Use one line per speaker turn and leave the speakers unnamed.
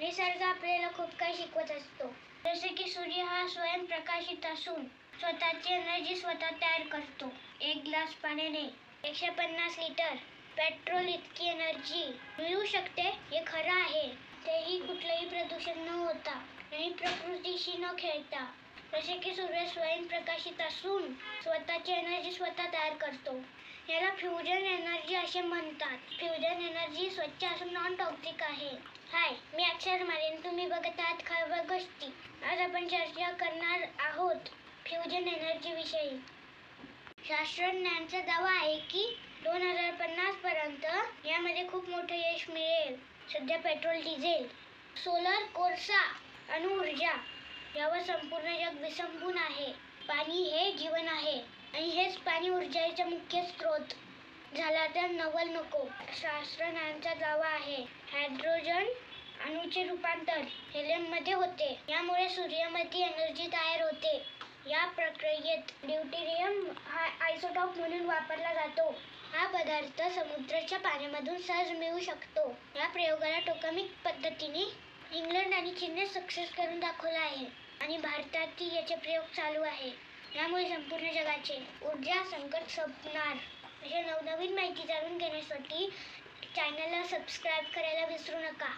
निसर्ग आपल्याला खूप काही शिकवत असतो. जसे की सूर्य हा स्वयंप्रकाशित असून स्वतःची एनर्जी स्वतः तयार करतो. एक ग्लास पाण्याने एकशे पन्नास लिटर पेट्रोल इतकी एनर्जी मिळू शकते हे खरं आहे. तेही कुठलंही प्रदूषण न होता आणि प्रकृतीशी न खेळता. जसे की सूर्य स्वयंप्रकाशित असून स्वतःची एनर्जी स्वतः तयार करतो. याला फ्युजन एनर्जी असे म्हणतात. फ्युजन एनर्जी स्वच्छ असून नॉन टॉक्सिक आहे. हाय मी अक्षर मारेन. तुम्ही बघत आहात खळबळ गोष्टी. आज आपण चर्चा करणार आहोत फ्युजन एनर्जी विषयी. शास्त्रज्ञांचा दावा आहे की दोन हजार पन्नास पर्यंत यामध्ये खूप मोठं यश मिळेल. सध्या पेट्रोल डिझेल सोलर कोळसा अणुऊर्जा यावर संपूर्ण जग विसंबून आहे. पाणी हे जीवन आहे आणि हेच पाणी ऊर्जेचा मुख्य स्रोत. झाला तर नवल नको. शास्त्रज्ञांचा दावा आहे. हायड्रोजन अणूचे रूपांतर हेलियममध्ये होते. यामुळे सूर्यामध्ये एनर्जी तयार होते. या प्रक्रियेत ड्युटेरियम हा आयसोटॉप म्हणून वापरला जातो. हा पदार्थ समुद्राच्या पाण्यामधून सहज मिळू शकतो. या प्रयोगाला टोकामिक पद्धतीने इंग्लंड आणि चीनने सक्सेस करून दाखवला आहे. आणि भारतातही याचे प्रयोग चालू आहे. यामुळे संपूर्ण जगाचे ऊर्जा संकट संपणार. अशा नवनवीन माहिती जाणून घेण्यासाठी चॅनलला सबस्क्राईब करायला विसरू नका.